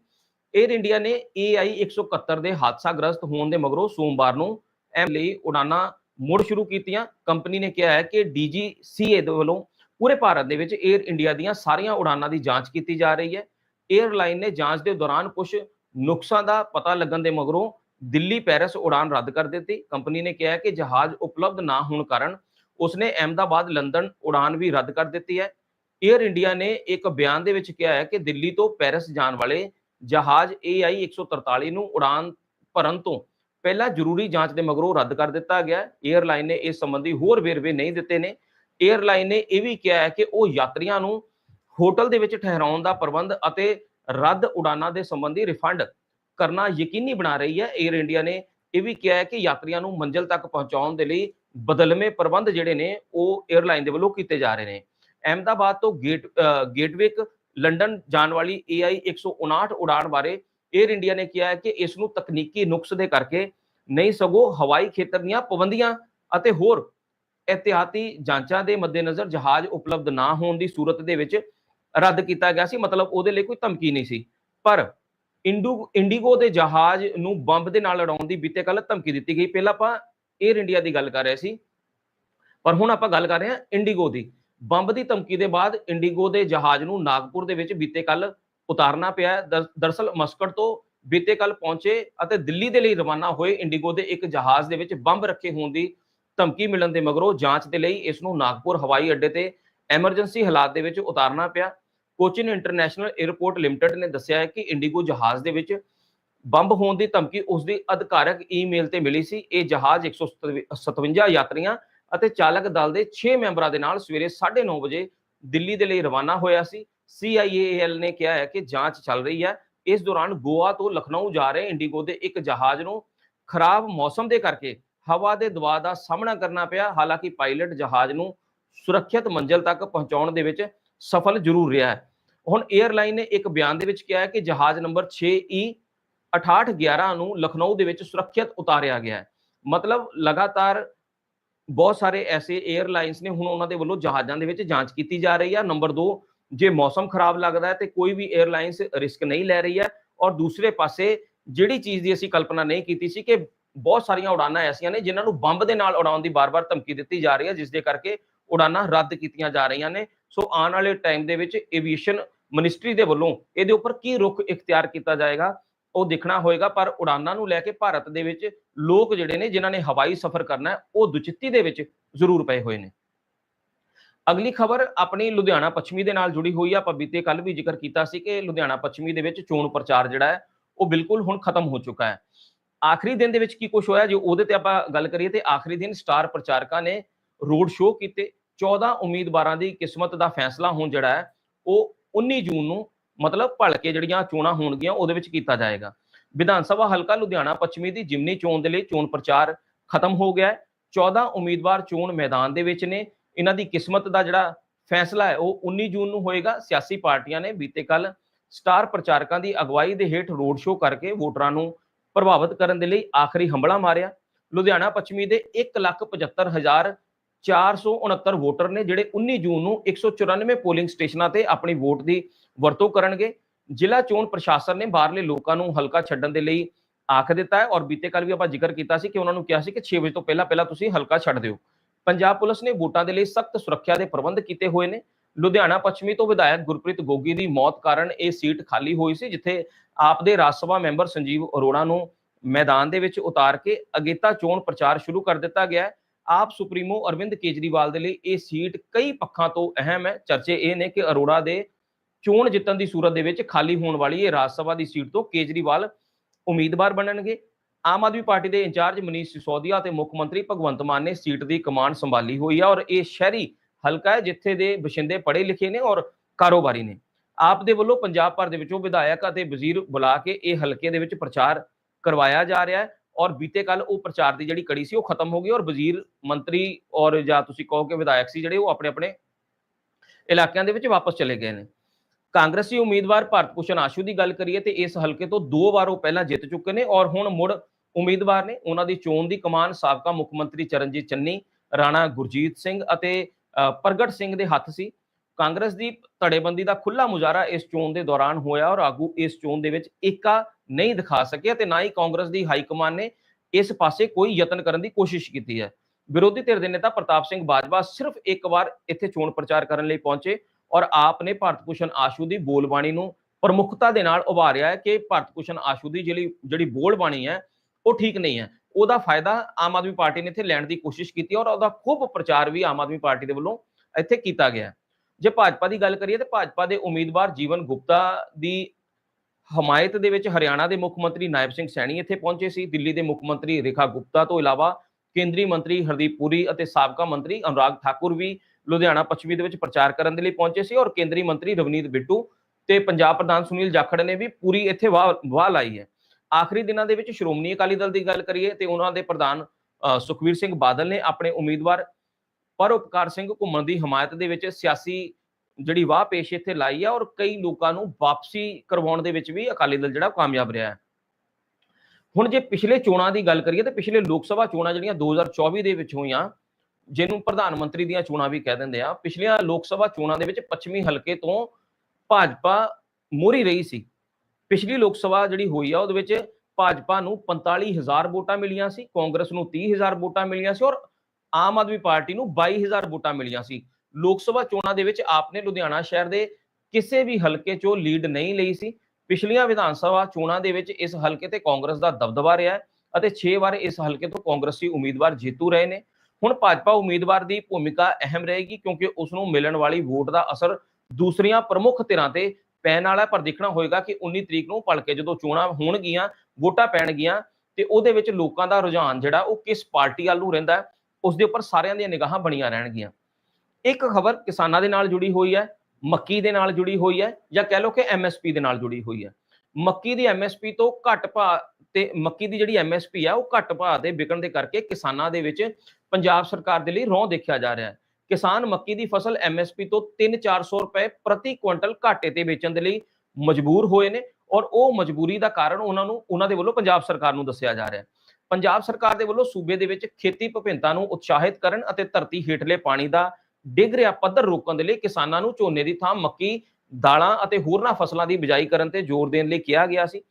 에ਅਰ ਇੰਡੀਆ ਨੇ AI 171 ਦੇ ਹਾਦਸਾਗ੍ਰਸਤ ਹੋਣ ਦੇ ਮਗਰੋਂ ਸੋਮਵਾਰ ਨੂੰ ਐਮ ਲਈ ਉਡਾਨਾਂ ਮੁੜ ਸ਼ੁਰੂ ਕੀਤੀਆਂ। ਕੰਪਨੀ ਨੇ ਕਿਹਾ ਹੈ ਕਿ DGCA ਦੇ ਵੱਲੋਂ ਪੂਰੇ ਭਾਰਤ ਦੇ ਵਿੱਚ 에ਅਰ ਇੰਡੀਆ ਦੀਆਂ ਸਾਰੀਆਂ ਉਡਾਨਾਂ ਦੀ ਜਾਂਚ ਕੀਤੀ ਜਾ ਰਹੀ ਹੈ। 에ਅਰਲਾਈਨ ਨੇ ਜਾਂਚ ਦੇ ਦੌਰਾਨ ਕੁਝ ਨੁਕਸਾਂ ਦਾ ਪਤਾ ਲੱਗਣ ਦੇ ਮਗਰੋਂ ਦਿੱਲੀ ਪੈਰਿਸ ਉਡਾਨ ਰੱਦ ਕਰ ਦਿੱਤੀ। ਕੰਪਨੀ ਨੇ ਕਿਹਾ ਕਿ ਜਹਾਜ਼ ਉਪਲਬਧ ਨਾ ਹੋਣ ਕਾਰਨ ਉਸਨੇ ਅਹਿਮਦਾਬਾਦ ਲੰਡਨ ਉਡਾਨ ਵੀ ਰੱਦ ਕਰ ਦਿੱਤੀ ਹੈ। 에ਅਰ ਇੰਡੀਆ ਨੇ ਇੱਕ ਬਿਆਨ ਦੇ ਵਿੱਚ ਕਿਹਾ ਹੈ ਕਿ ਦਿੱਲੀ ਤੋਂ ਪੈਰਿਸ ਜਾਣ ਵਾਲੇ ਜਹਾਜ਼ AI 143 ਨੂੰ ਉਡਾਨ ਭਰਨ ਤੋਂ ਪਹਿਲਾਂ ਜ਼ਰੂਰੀ ਜਾਂਚ ਦੇ ਮਗਰੋਂ ਰੱਦ ਕਰ ਦਿੱਤਾ ਗਿਆ। ਏਅਰਲਾਈਨ ਨੇ ਇਸ ਸੰਬੰਧੀ ਹੋਰ ਵੇਰਵੇ ਨਹੀਂ ਦਿੱਤੇ ਨੇ। ਏਅਰਲਾਈਨ ਨੇ ਇਹ ਵੀ ਕਿਹਾ ਹੈ ਕਿ ਉਹ ਯਾਤਰੀਆਂ ਨੂੰ ਹੋਟਲ ਦੇ ਵਿੱਚ ਠਹਿਰਾਉਣ ਦਾ ਪ੍ਰਬੰਧ ਅਤੇ ਰੱਦ ਉਡਾਨਾਂ ਦੇ ਸੰਬੰਧੀ ਰਿਫੰਡ ਕਰਨਾ ਯਕੀਨੀ ਬਣਾ ਰਹੀ ਹੈ। 에ਅਰ ਇੰਡੀਆ ਨੇ ਇਹ ਵੀ ਕਿਹਾ ਹੈ ਕਿ ਯਾਤਰੀਆਂ ਨੂੰ ਮੰਜ਼ਲ ਤੱਕ ਪਹੁੰਚਾਉਣ ਦੇ ਲਈ ਬਦਲਵੇਂ ਪ੍ਰਬੰਧ ਜਿਹੜੇ ਨੇ, ਉਹ 에ਅਰਲਾਈਨ ਦੇ ਵੱਲੋਂ ਕੀਤੇ ਜਾ ਰਹੇ ਨੇ। ਅਹਿਮਦਾਬਾਦ ਤੋਂ ਗੇਟ ਗੇਟਵੇਕ ਲੰਡਨ ਜਾਣ ਵਾਲੀ AI 159 ਉਡਾਨ ਬਾਰੇ 에ਅਰ ਇੰਡੀਆ ਨੇ ਕਿਹਾ ਹੈ ਕਿ ਇਸ ਨੂੰ ਤਕਨੀਕੀ ਨੁਕਸ ਦੇ ਕਰਕੇ ਨਹੀਂ ਸਗੋ ਹਵਾਈ ਖੇਤਰ ਦੀਆਂ ਪਾਬੰਦੀਆਂ ਅਤੇ ਹੋਰ ਇhtiyati ਜਾਂਚਾਂ ਦੇ ਮੱਦੇਨਜ਼ਰ ਜਹਾਜ਼ ਉਪਲਬਧ ਨਾ ਹੋਣ ਦੀ ਸੂਰਤ ਦੇ ਵਿੱਚ ਰੱਦ ਕੀਤਾ ਗਿਆ ਸੀ ਮਤਲਬ ਉਹਦੇ ਲਈ ਕੋਈ ਧਮਕੀ ਨਹੀਂ ਸੀ ਪਰ ਇੰਡੂ ਇੰਡੀਗੋ ਦੇ ਜਹਾਜ਼ ਨੂੰ ਬੰਬ ਦੇ ਨਾਲ ਉਡਾਉਣ ਦੀ ਬੀਤੇ ਕੱਲ ਧਮਕੀ ਦਿੱਤੀ ਗਈ ਪਹਿਲਾਂ ਆਪਾਂ 에ਅਰ ਇੰਡੀਆ ਦੀ ਗੱਲ ਕਰ ਰਹੇ ਸੀ ਪਰ ਹੁਣ ਆਪਾਂ ਗੱਲ ਕਰ ਰਹੇ ਹਾਂ ਇੰਡੀਗੋ ਦੀ ਬੰਬ ਦੀ ਧਮਕੀ ਦੇ ਬਾਅਦ ਇੰਡੀਗੋ ਦੇ ਜਹਾਜ਼ ਨੂੰ ਨਾਗਪੁਰ ਦੇ ਵਿੱਚ ਬੀਤੇ ਕੱਲ ਉਤਾਰਨਾ ਪਿਆ ਦਰਸਲ ਦਰ- ਮਸਕਟ ਤੋਂ ਬੀਤੇ ਕੱਲ ਪਹੁੰਚੇ ਅਤੇ ਦਿੱਲੀ ਦੇ ਲਈ ਰਵਾਨਾ ਹੋਏ ਇੰਡੀਗੋ ਦੇ ਇੱਕ ਜਹਾਜ਼ ਦੇ ਵਿੱਚ ਬੰਬ ਰੱਖੇ ਹੋਣ ਦੀ ਧਮਕੀ ਮਿਲਣ ਦੇ ਮਗਰੋਂ ਜਾਂਚ ਦੇ ਲਈ ਇਸ ਨੂੰ ਨਾਗਪੁਰ ਹਵਾਈ ਅੱਡੇ ਤੇ ਐਮਰਜੈਂਸੀ ਹਾਲਾਤ ਦੇ ਵਿੱਚ ਉਤਾਰਨਾ ਪਿਆ। ਕੋਚਿਨ ਇੰਟਰਨੈਸ਼ਨਲ 에ਅਰਪੋਰਟ ਲਿਮਟਿਡ ਨੇ ਦੱਸਿਆ ਹੈ ਕਿ ਇੰਡੀਗੋ ਜਹਾਜ਼ ਦੇ ਵਿੱਚ ਬੰਬ ਹੋਣ ਦੀ ਧਮਕੀ ਉਸ ਦੀ ਅਧਿਕਾਰਕ ਈਮੇਲ ਤੇ ਮਿਲੀ ਸੀ। ਇਹ ਜਹਾਜ਼ 157 ਯਾਤਰੀਆਂ ਅਤੇ ਚਾਲਕ ਦਲ ਦੇ 6 ਮੈਂਬਰਾਂ ਦੇ ਨਾਲ ਸਵੇਰੇ 9:30 ਵਜੇ ਦਿੱਲੀ ਦੇ ਲਈ ਰਵਾਨਾ ਹੋਇਆ ਸੀ। CIAL ਨੇ ਕਿਹਾ ਹੈ ਕਿ ਜਾਂਚ ਚੱਲ ਰਹੀ ਹੈ। ਇਸ ਦੌਰਾਨ ਗੋਆ ਤੋਂ ਲਖਨਊ ਜਾ ਰਹੇ ਇੰਡੀਗੋ ਦੇ ਇੱਕ ਜਹਾਜ਼ ਨੂੰ ਖਰਾਬ ਮੌਸਮ ਦੇ ਕਰਕੇ ਹਵਾ ਦੇ ਦਬਾਅ ਦਾ ਸਾਹਮਣਾ ਕਰਨਾ ਪਿਆ। ਹਾਲਾਂਕਿ ਪਾਇਲਟ ਜਹਾਜ਼ ਨੂੰ ਸੁਰੱਖਿਅਤ ਮੰਜ਼ਿਲ ਤੱਕ ਪਹੁੰਚਾਉਣ ਦੇ ਵਿੱਚ ਸਫਲ ਜ਼ਰੂਰ ਰਿਹਾ ਹੈ। ਹੁਣ 에ਅਰਲਾਈਨ ਨੇ ਇੱਕ ਬਿਆਨ ਦੇ ਵਿੱਚ ਕਿਹਾ ਹੈ ਕਿ ਜਹਾਜ਼ ਨੰਬਰ 6E 6811 ਨੂੰ ਲਖਨਊ ਦੇ ਵਿੱਚ ਸੁਰੱਖਿਅਤ ਉਤਾਰਿਆ ਗਿਆ ਹੈ। ਮਤਲਬ ਲਗਾਤਾਰ ਬਹੁਤ ਸਾਰੇ ਐਸੇ 에ਅਰਲਾਈਨਸ ਨੇ ਹੁਣ ਉਹਨਾਂ ਦੇ ਵੱਲੋਂ ਜਹਾਜ਼ਾਂ ਦੇ ਵਿੱਚ ਜਾਂਚ ਕੀਤੀ ਜਾ ਰਹੀ ਹੈ। ਨੰਬਰ 2 ਜੇ ਮੌਸਮ ਖਰਾਬ ਲੱਗਦਾ ਹੈ ਤੇ ਕੋਈ ਵੀ 에ਅਰਲਾਈਨਸ ਰਿਸਕ ਨਹੀਂ ਲੈ ਰਹੀ ਹੈ। ਔਰ ਦੂਸਰੇ ਪਾਸੇ ਜਿਹੜੀ ਚੀਜ਼ ਦੀ ਅਸੀਂ ਕਲਪਨਾ ਨਹੀਂ ਕੀਤੀ ਸੀ ਕਿ ਬਹੁਤ ਸਾਰੀਆਂ ਉਡਾਨਾਂ ਐਸੀਆਂ ਨੇ ਜਿਨ੍ਹਾਂ ਨੂੰ ਬੰਬ ਦੇ ਨਾਲ ਉਡਾਉਣ ਦੀ ਬਾਰ-ਬਾਰ ਧਮਕੀ ਦਿੱਤੀ ਜਾ ਰਹੀ ਹੈ, ਜਿਸ ਦੇ ਕਰਕੇ ਉਡਾਨਾਂ ਰੱਦ ਕੀਤੀਆਂ ਜਾ ਰਹੀਆਂ ਨੇ। ਸੋ ਆਉਣ ਵਾਲੇ ਟਾਈਮ ਦੇ ਵਿੱਚ ਏਵੀਏਸ਼ਨ ਮਿਨਿਸਟਰੀ ਦੇ ਵੱਲੋਂ ਇਹਦੇ ਉੱਪਰ ਕੀ ਰੁਖ ਇਖਤਿਆਰ ਕੀਤਾ ਜਾਏਗਾ, ਉਹ ਦੇਖਣਾ ਹੋਏਗਾ, ਪਰ ਉਡਾਨਾਂ ਨੂੰ ਲੈ ਕੇ ਭਾਰਤ ਦੇ ਵਿੱਚ ਲੋਕ ਜਿਹੜੇ ਨੇ, ਜਿਨ੍ਹਾਂ ਨੇ ਹਵਾਈ ਸਫ਼ਰ ਕਰਨਾ ਹੈ, ਉਹ ਦੁਚਿੱਤੀ ਦੇ ਵਿੱਚ ਜ਼ਰੂਰ ਪਏ ਹੋਏ ਨੇ। ਅਗਲੀ ਖਬਰ ਆਪਣੀ ਲੁਧਿਆਣਾ ਪੱਛਮੀ ਦੇ ਨਾਲ ਜੁੜੀ ਹੋਈ ਆ। ਆਪਾਂ ਬੀਤੇ ਕੱਲ ਵੀ ਜ਼ਿਕਰ ਕੀਤਾ ਸੀ ਕਿ ਲੁਧਿਆਣਾ ਪੱਛਮੀ ਦੇ ਵਿੱਚ ਚੋਣ ਪ੍ਰਚਾਰ ਜਿਹੜਾ ਹੈ, ਉਹ ਬਿਲਕੁਲ ਹੁਣ ਖਤਮ ਹੋ ਚੁੱਕਾ ਹੈ। ਆਖਰੀ ਦਿਨ ਦੇ ਵਿੱਚ ਕੀ ਕੁਝ ਹੋਇਆ? ਜੇ ਉਹਦੇ ਤੇ ਆਪਾਂ ਗੱਲ ਕਰੀਏ ਤੇ ਆਖਰੀ ਦਿਨ ਸਟਾਰ ਪ੍ਰਚਾਰਕਾਂ ਨੇ ਰੋਡ ਸ਼ੋਅ ਕੀਤੇ। 14 ਉਮੀਦਵਾਰਾਂ ਦੀ ਕਿਸਮਤ ਦਾ ਫੈਸਲਾ ਹੁਣ ਜਿਹੜਾ ਹੈ, ਉਹ 19 ਜੂਨ ਨੂੰ ਮਤਲਬ ਭਲਕੇ ਜਿਹੜੀਆਂ ਚੋਣਾਂ ਹੋਣਗੀਆਂ, ਉਹਦੇ ਵਿੱਚ ਕੀਤਾ ਜਾਏਗਾ। ਵਿਧਾਨ ਸਭਾ ਹਲਕਾ ਲੁਧਿਆਣਾ ਪੱਛਮੀ ਦੀ ਜਿਮਨੀ ਚੋਣ ਦੇ ਲਈ ਚੋਣ ਪ੍ਰਚਾਰ ਖਤਮ ਹੋ ਗਿਆ ਹੈ। 14 ਉਮੀਦਵਾਰ ਚੋਣ ਮੈਦਾਨ ਦੇ ਵਿੱਚ ਨੇ। ਇਹਨਾਂ ਦੀ ਕਿਸਮਤ ਦਾ ਜਿਹੜਾ ਫੈਸਲਾ ਹੈ, ਉਹ 19 ਜੂਨ ਨੂੰ ਹੋਏਗਾ। ਸਿਆਸੀ ਪਾਰਟੀਆਂ ਨੇ ਬੀਤੇ ਕੱਲ ਸਟਾਰ ਪ੍ਰਚਾਰਕਾਂ ਦੀ ਅਗਵਾਈ ਦੇ ਹੇਠ ਰੋਡ ਸ਼ੋਅ ਕਰਕੇ ਵੋਟਰਾਂ ਨੂੰ ਪ੍ਰਭਾਵਿਤ ਕਰਨ ਦੇ ਲਈ ਆਖਰੀ ਹੰਬਲਾ ਮਾਰਿਆ। ਲੁਧਿਆਣਾ ਪੱਛਮੀ ਦੇ 175469 ਵੋਟਰ ਨੇ ਜਿਹੜੇ 19 ਜੂਨ ਨੂੰ 194 ਪੋਲਿੰਗ ਸਟੇਸ਼ਨਾਂ ਤੇ ਆਪਣੀ ਵੋਟ ਦੀ ਵਰਤੋਂ ਕਰਨਗੇ। ਜ਼ਿਲ੍ਹਾ ਚੋਣ ਪ੍ਰਸ਼ਾਸਨ ਨੇ ਬਾਹਰਲੇ ਲੋਕਾਂ ਨੂੰ ਹਲਕਾ ਛੱਡਣ ਦੇ ਲਈ ਆਖ ਦਿੱਤਾ ਹੈ ਔਰ ਬੀਤੇ ਕੱਲ ਵੀ ਆਪਾਂ ਜ਼ਿਕਰ ਕੀਤਾ ਸੀ ਕਿ ਉਹਨਾਂ ਨੂੰ ਕਿਹਾ ਸੀ ਕਿ 6 ਵਜੇ ਤੋਂ ਪਹਿਲਾਂ ਪਹਿਲਾਂ ਤੁਸੀਂ ਹਲਕਾ ਛੱਡ ਦਿਓ। ਪੰਜਾਬ ਪੁਲਿਸ ਨੇ ਵੋਟਾਂ ਦੇ ਲਈ ਸਖਤ ਸੁਰੱਖਿਆ ਦੇ ਪ੍ਰਬੰਧ ਕੀਤੇ ਹੋਏ ਨੇ। ਲੁਧਿਆਣਾ ਪੱਛਮੀ ਤੋਂ ਵਿਧਾਇਕ ਗੁਰਪ੍ਰੀਤ ਗੋਗੀ ਦੀ ਮੌਤ ਕਾਰਨ ਇਹ ਸੀਟ ਖਾਲੀ ਹੋਈ ਸੀ, ਜਿੱਥੇ ਆਪ ਦੇ ਰਾਜ ਸਭਾ ਮੈਂਬਰ ਸੰਜੀਵ ਅਰੋੜਾ ਨੂੰ ਮੈਦਾਨ ਦੇ ਵਿੱਚ ਉਤਾਰ ਕੇ ਅਗੇਤਾ ਚੋਣ ਪ੍ਰਚਾਰ ਸ਼ੁਰੂ ਕਰ ਦਿੱਤਾ ਗਿਆ ਹੈ। ਆਪ ਸੁਪਰੀਮੋ ਅਰਵਿੰਦ ਕੇਜਰੀਵਾਲ ਦੇ ਲਈ ਇਹ ਸੀਟ ਕਈ ਪੱਖਾਂ ਤੋਂ ਅਹਿਮ ਹੈ। ਚਰਚੇ ਇਹ ਨੇ ਕਿ ਅਰੋੜਾ ਦੇ ਚੋਣ ਜਿੱਤਣ ਦੀ ਸੂਰਤ ਦੇ ਵਿੱਚ ਖਾਲੀ ਹੋਣ ਵਾਲੀ ਇਹ ਰਾਜ ਸਭਾ ਦੀ ਸੀਟ ਤੋਂ ਕੇਜਰੀਵਾਲ ਉਮੀਦਵਾਰ ਬਣਨਗੇ। ਆਮ ਆਦਮੀ ਪਾਰਟੀ ਦੇ ਇੰਚਾਰਜ ਮਨੀਸ਼ ਸਿਸੋਦੀਆ ਤੇ ਮੁੱਖ ਮੰਤਰੀ ਭਗਵੰਤ ਮਾਨ ਨੇ ਸੀਟ ਦੀ ਕਮਾਂਡ ਸੰਭਾਲੀ ਹੋਈ ਹੈ ਔਰ ਇਹ ਸ਼ਹਿਰੀ ਹਲਕਾ ਹੈ ਜਿੱਥੇ ਦੇ ਬਸ਼ਿੰਦੇ ਪੜ੍ਹੇ ਲਿਖੇ ਨੇ ਔਰ ਕਾਰੋਬਾਰੀ ਨੇ। ਆਪ ਦੇ ਵੱਲੋਂ ਪੰਜਾਬ ਭਰ ਦੇ ਵਿੱਚੋਂ ਵਿਧਾਇਕ ਅਤੇ ਵਜ਼ੀਰ ਬੁਲਾ ਕੇ ਇਹ ਹਲਕੇ ਦੇ ਵਿੱਚ ਪ੍ਰਚਾਰ ਕਰਵਾਇਆ ਜਾ ਰਿਹਾ ਹੈ ਔਰ ਬੀਤੇ ਕੱਲ ਉਹ ਪ੍ਰਚਾਰ ਦੀ ਜਿਹੜੀ ਕੜੀ ਸੀ ਉਹ ਖਤਮ ਹੋ ਗਈ ਔਰ ਵਜ਼ੀਰ ਮੰਤਰੀ ਔਰ ਜਾਂ ਤੁਸੀਂ ਕਹੋ ਕਿ ਵਿਧਾਇਕ ਸੀ ਜਿਹੜੇ ਉਹ ਆਪਣੇ ਆਪਣੇ ਇਲਾਕਿਆਂ ਦੇ ਵਿੱਚ ਵਾਪਸ ਚਲੇ ਗਏ ਨੇ। ਕਾਂਗਰਸੀ ਉਮੀਦਵਾਰ ਭਾਰਤ ਭੂਸ਼ਣ ਆਸ਼ੂ ਦੀ ਗੱਲ ਕਰੀਏ ਤੇ ਇਸ ਹਲਕੇ ਤੋਂ ਦੋ ਵਾਰ ਉਹ ਪਹਿਲਾਂ ਜਿੱਤ ਚੁੱਕੇ ਨੇ ਔਰ ਹੁਣ ਮੁੜ ਉਮੀਦਵਾਰ ਨੇ। ਉਹਨਾਂ ਦੀ ਚੋਣ ਦੀ ਕਮਾਨ ਸਾਬਕਾ ਮੁੱਖ ਮੰਤਰੀ ਚਰਨਜੀਤ ਚੰਨੀ, ਰਾਣਾ ਗੁਰਜੀਤ ਸਿੰਘ ਅਤੇ ਪ੍ਰਗਟ ਸਿੰਘ ਦੇ ਹੱਥ ਸੀ। ਕਾਂਗਰਸ ਦੀ ਧੜੇਬੰਦੀ ਦਾ ਖੁੱਲਾ ਮੁਜ਼ਾਹਰਾ ਇਸ ਚੋਣ ਦੇ ਦੌਰਾਨ ਹੋਇਆ ਔਰ ਆਗੂ ਇਸ ਚੋਣ ਦੇ ਵਿੱਚ ਏਕਾ ਨਹੀਂ ਦਿਖਾ ਸਕਿਆ ਤੇ ਨਾ ਹੀ ਕਾਂਗਰਸ ਦੀ ਹਾਈ ਕਮਾਨ ਨੇ ਇਸ ਪਾਸੇ ਕੋਈ ਯਤਨ ਕਰਨ ਦੀ ਕੋਸ਼ਿਸ਼ ਕੀਤੀ ਹੈ। ਵਿਰੋਧੀ ਧਿਰ ਦੇ ਨੇਤਾ ਪ੍ਰਤਾਪ ਸਿੰਘ ਬਾਜਵਾ ਸਿਰਫ ਇੱਕ ਵਾਰ ਇੱਥੇ ਚੋਣ ਪ੍ਰਚਾਰ ਕਰਨ ਲਈ ਪਹੁੰਚੇ ਔਰ ਆਪ ਨੇ ਭਾਰਤ ਭੂਸ਼ਣ ਆਸ਼ੂ ਦੀ ਬੋਲਬਾਣੀ ਨੂੰ ਪ੍ਰਮੁੱਖਤਾ ਦੇ ਨਾਲ ਉਭਾਰਿਆ ਹੈ ਕਿ ਭਾਰਤ ਭੂਸ਼ਣ ਆਸ਼ੂ ਦੀ ਜਿਹੜੀ ਜਿਹੜੀ ਬੋਲਬਾਣੀ ਹੈ ਉਹ ਠੀਕ ਨਹੀਂ ਹੈ। ਉਹਦਾ ਫਾਇਦਾ ਆਮ ਆਦਮੀ ਪਾਰਟੀ ਨੇ ਇੱਥੇ ਲੈਣ ਦੀ ਕੋਸ਼ਿਸ਼ ਕੀਤੀ ਔਰ ਉਹਦਾ ਖੂਬ ਪ੍ਰਚਾਰ ਵੀ ਆਮ ਆਦਮੀ ਪਾਰਟੀ ਦੇ ਵੱਲੋਂ ਇੱਥੇ ਕੀਤਾ ਗਿਆ ਜੇ ਭਾਜਪਾ ਦੀ ਗੱਲ ਕਰੀਏ ਤੇ ਭਾਜਪਾ ਦੇ ਉਮੀਦਵਾਰ ਜੀਵਨ ਗੁਪਤਾ ਦੀ ਹਮਾਇਤ ਦੇ ਵਿੱਚ ਹਰਿਆਣਾ ਦੇ ਮੁੱਖ ਮੰਤਰੀ ਨਾਇਬ ਸਿੰਘ ਸੈਣੀ ਇੱਥੇ ਪਹੁੰਚੇ ਸੀ, ਦਿੱਲੀ ਦੇ ਮੁੱਖ ਮੰਤਰੀ ਰੇਖਾ ਗੁਪਤਾ ਤੋਂ ਇਲਾਵਾ ਕੇਂਦਰੀ ਮੰਤਰੀ ਹਰਦੀਪ ਪੁਰੀ ਅਤੇ ਸਾਬਕਾ ਮੰਤਰੀ ਅਨੁਰਾਗ ਠਾਕੁਰ ਵੀ ਲੁਧਿਆਣਾ ਪੱਛਮੀ ਦੇ ਵਿੱਚ ਪ੍ਰਚਾਰ ਕਰਨ ਦੇ ਲਈ ਪਹੁੰਚੇ ਸੀ ਔਰ ਕੇਂਦਰੀ ਮੰਤਰੀ ਰਵਨੀਤ ਬਿੱਟੂ ਤੇ ਪੰਜਾਬ ਪ੍ਰਧਾਨ ਸੁਨੀਲ ਜਾਖੜ ਨੇ ਵੀ ਪੂਰੀ ਇੱਥੇ ਵਾਹ ਵਾਹ ਲਾਈ ਹੈ। ਆਖਰੀ ਦਿਨਾਂ ਦੇ ਵਿੱਚ ਸ਼੍ਰੋਮਣੀ ਅਕਾਲੀ ਦਲ ਦੀ ਗੱਲ ਕਰੀਏ ਤੇ ਉਹਨਾਂ ਦੇ ਪ੍ਰਧਾਨ ਅ, ਸੁਖਵੀਰ ਸਿੰਘ ਬਾਦਲ ਨੇ ਆਪਣੇ ਉਮੀਦਵਾਰ ਪਰਉਪਕਾਰ ਸਿੰਘ ਘੁੰਮਣ ਦੀ ਹਮਾਇਤ ਦੇ ਵਿੱਚ ਸਿਆਸੀ ਜਿਹੜੀ ਵਾਹ ਪੇਸ਼ ਇੱਥੇ ਲਾਈ ਹੈ ਔਰ ਕਈ ਲੋਕਾਂ ਨੂੰ ਵਾਪਸੀ ਕਰਵਾਉਣ ਦੇ ਵਿੱਚ ਵੀ ਅਕਾਲੀ ਦਲ ਜਿਹੜਾ ਕਾਮਯਾਬ ਰਿਹਾ ਹੈ। ਹੁਣ ਜੇ ਪਿਛਲੇ ਚੋਣਾਂ ਦੀ ਗੱਲ ਕਰੀਏ ਤਾਂ ਪਿਛਲੇ ਲੋਕ ਸਭਾ ਚੋਣਾਂ ਜਿਹੜੀਆਂ 2024 ਦੇ ਵਿੱਚ ਹੋਈਆਂ ਜਿਹਨੂੰ ਪ੍ਰਧਾਨ ਮੰਤਰੀ ਦੀਆਂ ਚੋਣਾਂ ਵੀ ਕਹਿ ਦਿੰਦੇ ਆ ਪਿਛਲੀਆਂ ਲੋਕ ਸਭਾ ਚੋਣਾਂ ਦੇ ਵਿੱਚ ਪੱਛਮੀ ਹਲਕੇ ਤੋਂ ਭਾਜਪਾ ਮੋਰੀ ਰਹੀ ਸੀ। ਪਿਛਲੀ ਲੋਕ ਸਭਾ ਜਿਹੜੀ ਹੋਈ ਆ, ਉਹਦੇ ਵਿੱਚ ਭਾਜਪਾ ਨੂੰ 45000 ਵੋਟਾਂ ਮਿਲੀਆਂ ਸੀ, ਕਾਂਗਰਸ ਨੂੰ 30000 ਵੋਟਾਂ ਮਿਲੀਆਂ ਸੀ ਔਰ ਆਮ ਆਦਮੀ ਪਾਰਟੀ ਨੂੰ 22000 ਵੋਟਾਂ ਮਿਲੀਆਂ ਸੀ। ਲੋਕ ਸਭਾ ਚੋਣਾਂ ਦੇ ਵਿੱਚ ਆਪਨੇ ਲੁਧਿਆਣਾ ਸ਼ਹਿਰ ਦੇ ਕਿਸੇ ਵੀ ਹਲਕੇ 'ਚੋਂ ਲੀਡ ਨਹੀਂ ਲਈ ਸੀ। ਪਿਛਲੀਆਂ ਵਿਧਾਨ ਸਭਾ ਚੋਣਾਂ ਦੇ ਵਿੱਚ ਇਸ ਹਲਕੇ ਤੇ ਕਾਂਗਰਸ ਦਾ ਦਬਦਬਾ ਰਿਹਾ ਹੈ ਅਤੇ 6 ਵਾਰ ਇਸ ਹਲਕੇ ਤੋਂ ਕਾਂਗਰਸੀ ਉਮੀਦਵਾਰ ਜੇਤੂ ਰਹੇ ਨੇ। ਹੁਣ ਭਾਜਪਾ ਉਮੀਦਵਾਰ ਦੀ ਭੂਮਿਕਾ ਅਹਿਮ ਰਹੇਗੀ ਕਿਉਂਕਿ ਉਸ ਨੂੰ ਮਿਲਣ ਵਾਲੀ ਵੋਟ ਦਾ ਅਸਰ ਦੂਸਰੀਆਂ ਪ੍ਰਮੁੱਖ ਧਿਰਾਂ ਤੇ ਪੈਣ ਵਾਲਾ, ਪਰ ਦੇਖਣਾ ਹੋਏਗਾ ਕਿ 19 ਤਰੀਕ ਨੂੰ ਭਲਕੇ ਜਦੋਂ ਚੋਣਾਂ ਹੋਣਗੀਆਂ, ਵੋਟਾਂ ਪੈਣਗੀਆਂ, ਤੇ ਉਹਦੇ ਵਿੱਚ ਲੋਕਾਂ ਦਾ ਰੁਝਾਨ ਜਿਹੜਾ, ਉਹ ਕਿਸ ਪਾਰਟੀ ਵੱਲ ਨੂੰ ਰਹਿੰਦਾ ਉਸ ਦੇ ਉੱਪਰ ਸਾਰਿਆਂ ਦੀਆਂ ਨਿਗਾਹਾਂ ਬਣੀਆਂ ਰਹਿਣਗੀਆਂ। ਇੱਕ ਖਬਰ ਕਿਸਾਨਾਂ ਦੇ ਨਾਲ ਜੁੜੀ ਹੋਈ ਹੈ, ਮੱਕੀ ਦੇ ਨਾਲ ਜੁੜੀ ਹੋਈ ਹੈ, ਜਾਂ ਕਹਿ ਲਓ ਕਿ ਐਮਐਸਪੀ ਦੇ ਨਾਲ ਜੁੜੀ ਹੋਈ ਹੈ। ਮੱਕੀ ਦੀ ਐਮਐਸਪੀ ਤੋਂ ਘੱਟ ਭਾਅ ਤੇ ਮੱਕੀ ਦੀ ਜਿਹੜੀ ਐਮਐਸਪੀ ਆ ਉਹ ਘੱਟ ਭਾਅ ਦੇ ਵਿਕਣ ਦੇ ਕਰਕੇ ਕਿਸਾਨਾਂ ਦੇ ਵਿੱਚ ਪੰਜਾਬ ਸਰਕਾਰ ਦੇ ਲਈ ਰੋਹ ਦੇਖਿਆ ਜਾ ਰਿਹਾ ਹੈ। ਕਿਸਾਨ ਮੱਕੀ ਦੀ ਫਸਲ ਐਮਐਸਪੀ ਤੋਂ 3-400 ਰੁਪਏ ਪ੍ਰਤੀ ਕੁਇੰਟਲ ਘਾਟੇ ਤੇ ਵੇਚਣ ਦੇ ਲਈ ਮਜਬੂਰ ਹੋਏ ਨੇ ਔਰ ਉਹ ਮਜਬੂਰੀ ਦਾ ਕਾਰਨ ਉਹਨਾਂ ਨੂੰ, ਉਹਨਾਂ ਦੇ ਵੱਲੋਂ ਪੰਜਾਬ ਸਰਕਾਰ ਨੂੰ ਦੱਸਿਆ ਜਾ ਰਿਹਾ ਹੈ। ਪੰਜਾਬ ਸਰਕਾਰ ਦੇ ਵੱਲੋਂ ਸੂਬੇ ਦੇ ਵਿੱਚ ਖੇਤੀ ਵਿਭਿੰਨਤਾ ਨੂੰ ਉਤਸ਼ਾਹਿਤ ਕਰਨ ਅਤੇ ਧਰਤੀ ਹੇਠਲੇ ਪਾਣੀ ਦਾ ਡਿੱਗ ਰਿਹਾ ਪੱਧਰ ਰੋਕਣ ਦੇ ਲਈ ਕਿਸਾਨਾਂ ਨੂੰ ਝੋਨੇ ਦੀ ਥਾਂ ਮੱਕੀ, ਦਾਲਾਂ ਅਤੇ ਹੋਰਨਾਂ ਫਸਲਾਂ ਦੀ ਬਿਜਾਈ ਕਰਨ ਤੇ ਜ਼ੋਰ ਦੇਣ ਲਈ ਕਿਹਾ ਗਿਆ ਸੀ।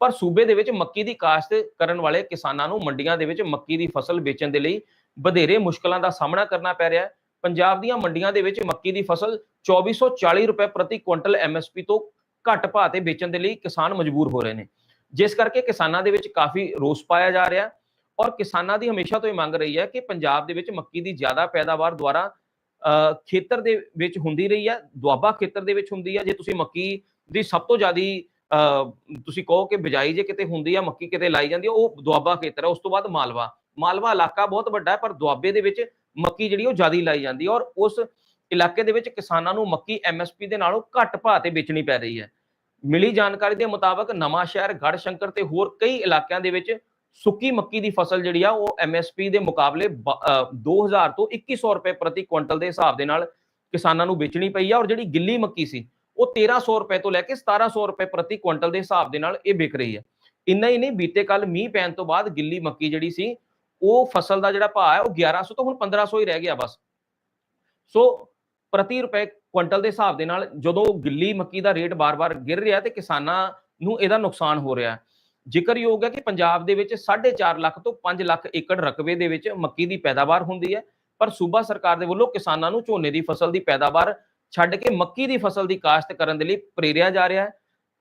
ਪਰ ਸੂਬੇ ਦੇ ਵਿੱਚ ਮੱਕੀ ਦੀ ਕਾਸ਼ਤ ਕਰਨ ਵਾਲੇ ਕਿਸਾਨਾਂ ਨੂੰ ਮੰਡੀਆਂ ਦੇ ਵਿੱਚ ਮੱਕੀ ਦੀ ਫਸਲ ਵੇਚਣ ਦੇ ਲਈ ਵਧੇਰੇ ਮੁਸ਼ਕਲਾਂ ਦਾ ਸਾਹਮਣਾ ਕਰਨਾ ਪੈ ਰਿਹਾ ਹੈ। ਪੰਜਾਬ ਦੀਆਂ ਮੰਡੀਆਂ ਦੇ ਵਿੱਚ ਮੱਕੀ ਦੀ ਫਸਲ 2440 ਰੁਪਏ ਪ੍ਰਤੀ ਕੁਇੰਟਲ ਐਮਐਸਪੀ ਤੋਂ ਘੱਟ ਭਾਅ ਤੇ ਵੇਚਣ ਦੇ ਲਈ ਕਿਸਾਨ ਮਜਬੂਰ ਹੋ ਰਹੇ ਨੇ। ਜਿਸ ਕਰਕੇ ਕਿਸਾਨਾਂ ਦੇ ਵਿੱਚ ਕਾਫੀ ਰੋਸ ਪਾਇਆ ਜਾ ਰਿਹਾ ਔਰ ਕਿਸਾਨਾਂ ਦੀ ਹਮੇਸ਼ਾ ਤੋਂ ਇਹ ਮੰਗ ਰਹੀ ਹੈ ਕਿ ਪੰਜਾਬ ਦੇ ਵਿੱਚ ਮੱਕੀ ਦੀ ਜ਼ਿਆਦਾ ਪੈਦਾਵਾਰ ਦੁਆਰਾ ਖੇਤਰ ਦੇ ਵਿੱਚ ਹੁੰਦੀ ਰਹੀ ਹੈ ਦੁਆਬਾ ਖੇਤਰ ਦੇ ਵਿੱਚ ਹੁੰਦੀ ਹੈ। ਜੇ ਤੁਸੀਂ ਮੱਕੀ ਦੀ ਸਭ ਤੋਂ ਜ਼ਿਆਦੀ ਅ, ਤੁਸੀਂ ਕਹੋ ਕਿ ਬਿਜਾਈ ਜੇ ਕਿਤੇ ਹੁੰਦੀ ਆ ਮੱਕੀ ਕਿਤੇ ਲਾਈ ਜਾਂਦੀ ਆ ਉਹ ਦੁਆਬਾ ਖੇਤਰ ਹੈ ਉਸ ਤੋਂ ਬਾਅਦ ਮਾਲਵਾ। ਮਾਲਵਾ ਇਲਾਕਾ ਬਹੁਤ ਵੱਡਾ ਹੈ ਪਰ ਦੁਆਬੇ ਦੇ ਵਿੱਚ ਮੱਕੀ ਜਿਹੜੀ ਉਹ ਜ਼ਿਆਦਾ ਲਾਈ ਜਾਂਦੀ ਹੈ ਔਰ ਉਸ ਇਲਾਕੇ ਦੇ ਵਿੱਚ ਕਿਸਾਨਾਂ ਨੂੰ ਮੱਕੀ ਐਮਐਸਪੀ ਦੇ ਨਾਲੋਂ ਘੱਟ ਭਾਅ ਤੇ ਵੇਚਣੀ ਪੈ ਰਹੀ ਹੈ। ਮਿਲੀ ਜਾਣਕਾਰੀ ਦੇ ਮੁਤਾਬਕ ਨਵਾਂ ਸ਼ਹਿਰ ਗੜ ਸ਼ੰਕਰ ਤੇ ਹੋਰ ਕਈ ਇਲਾਕਿਆਂ ਦੇ ਵਿੱਚ ਸੁੱਕੀ ਮੱਕੀ ਦੀ ਫਸਲ ਜਿਹੜੀ ਆ ਉਹ ਐਮਐਸਪੀ ਦੇ ਮੁਕਾਬਲੇ ਬ- ਅ, 2000 ਤੋਂ 2100 ਰੁਪਏ ਪ੍ਰਤੀ ਕੁਇੰਟਲ ਦੇ ਹਿਸਾਬ ਦੇ ਨਾਲ ਕਿਸਾਨਾਂ ਨੂੰ ਵੇਚਣੀ ਪਈ ਆ ਔਰ ਜਿਹੜੀ ਗਿੱਲੀ ਮੱਕੀ ਸੀ ਉਹ 1300 ਰੁਪਏ ਤੋਂ ਲੈ ਕੇ 1700 ਰੁਪਏ ਪ੍ਰਤੀ ਕੁਇੰਟਲ ਦੇ ਹਿਸਾਬ ਦੇ ਨਾਲ ਇਹ ਵਿਕ ਰਹੀ ਹੈ। ਇੰਨਾ ਹੀ ਨਹੀਂ ਬੀਤੇ ਕੱਲ ਮੀਂਹ ਪੈਣ ਤੋਂ ਬਾਅਦ ਗਿੱਲੀ ਮੱਕੀ ਜਿਹੜੀ ਸੀ ਉਹ ਫਸਲ ਦਾ ਜਿਹੜਾ ਭਾਅ ਹੈ, ਉਹ 1100 ਤੋਂ ਹੁਣ 1500 ਹੀ ਰਹਿ ਗਿਆ ਬਸ। ਸੋ ਪ੍ਰਤੀ ਰੁਪਏ ਕੁਇੰਟਲ ਦੇ ਹਿਸਾਬ ਦੇ ਨਾਲ ਜਦੋਂ ਗਿੱਲੀ ਮੱਕੀ ਦਾ ਰੇਟ ਬਾਰ-ਬਾਰ ਗਿਰ ਰਿਹਾ ਤੇ ਕਿਸਾਨਾਂ ਨੂੰ ਇਹਦਾ ਨੁਕਸਾਨ ਹੋ ਰਿਹਾ ਹੈ। ਜ਼ਿਕਰਯੋਗ ਹੈ ਕਿ ਪੰਜਾਬ ਦੇ ਵਿੱਚ 4.5 ਲੱਖ ਤੋਂ 5 ਲੱਖ ਏਕੜ ਰਕਬੇ ਦੇ ਵਿੱਚ ਮੱਕੀ ਦੀ ਪੈਦਾਵਾਰ ਹੁੰਦੀ ਹੈ, ਪਰ ਸੂਬਾ ਸਰਕਾਰ ਦੇ ਵੱਲੋਂ ਕਿਸਾਨਾਂ ਨੂੰ ਝੋਨੇ ਦੀ ਫਸਲ ਦੀ ਪੈਦਾਵਾਰ ਛੱਡ ਕੇ ਮੱਕੀ ਦੀ ਫਸਲ ਦੀ ਕਾਸ਼ਤ ਕਰਨ ਦੇ ਲਈ ਪ੍ਰੇਰਿਆ ਜਾ ਰਿਹਾ ਹੈ।